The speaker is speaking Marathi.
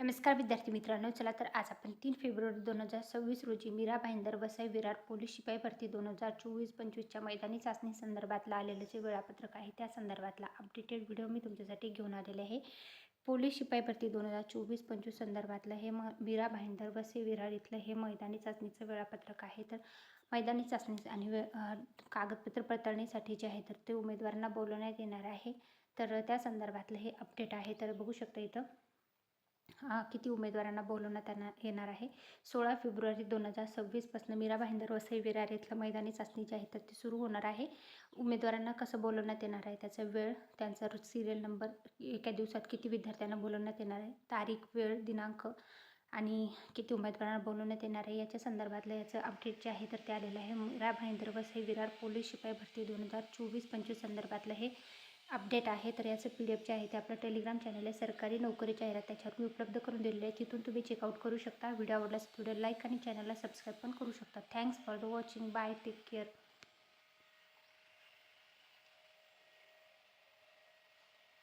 नमस्कार विद्यार्थी मित्रांनो चला तर आज आपण तीन फेब्रुवारी दोन हजार सव्वीस रोजी मीरा भाईंदर वसई विरार पोलीस शिपाई भरती दोन हजार चोवीस पंचवीसच्या मैदानी चाचणी संदर्भातला आलेलं जे वेळापत्रक आहे त्या संदर्भातला अपडेटेड व्हिडिओ मी तुमच्यासाठी घेऊन आलेले आहे. पोलीस शिपाई भरती दोन हजार चोवीस पंचवीस संदर्भातलं हे म मीरा भाईंदर वसई विरार इथलं हे मैदानी चाचणीचं वेळापत्रक आहे. तर मैदानी चाचणी आणि वे कागदपत्र पडताळणीसाठी जे आहे तर ते उमेदवारांना बोलवण्यात येणार आहे. तर त्या संदर्भातलं हे अपडेट आहे. तर बघू शकता इथं किती उमेदवारांना बोलवण्यात येणार येणार आहे? सोळा फेब्रुवारी दोन हजार सव्वीसपासून मीरा भाईंदर वसई विरार इथलं मैदानी चाचणी जी आहे तर ती सुरू होणार आहे. उमेदवारांना कसं बोलवण्यात येणार आहे? त्याचा वेळ त्यांचा सिरियल नंबर एका दिवसात किती विद्यार्थ्यांना बोलवण्यात येणार आहे? तारीख वेळ दिनांक आणि किती उमेदवारांना बोलवण्यात येणार आहे? याच्या संदर्भातलं याचं अपडेट जे आहे तर ते आलेलं आहे. मीरा भाईंदर वसई विरार पोलीस शिपाई भरती दोन हजार चोवीस पंचवीस संदर्भातलं हे अपडेट आहे तर याचं पी डी एफ जे आहे ते आपलं टेलिग्राम चॅनल आहे सरकारी नोकरी जाहिरात त्याच्यावर मी उपलब्ध करून दिलेली आहे. तिथून तुम्ही चेकआउट करू शकता. व्हिडिओ आवडल्यास व्हिडिओ लाईक आणि चॅनलला सबस्क्राईब पण करू शकता. Thanks for the watching bye take care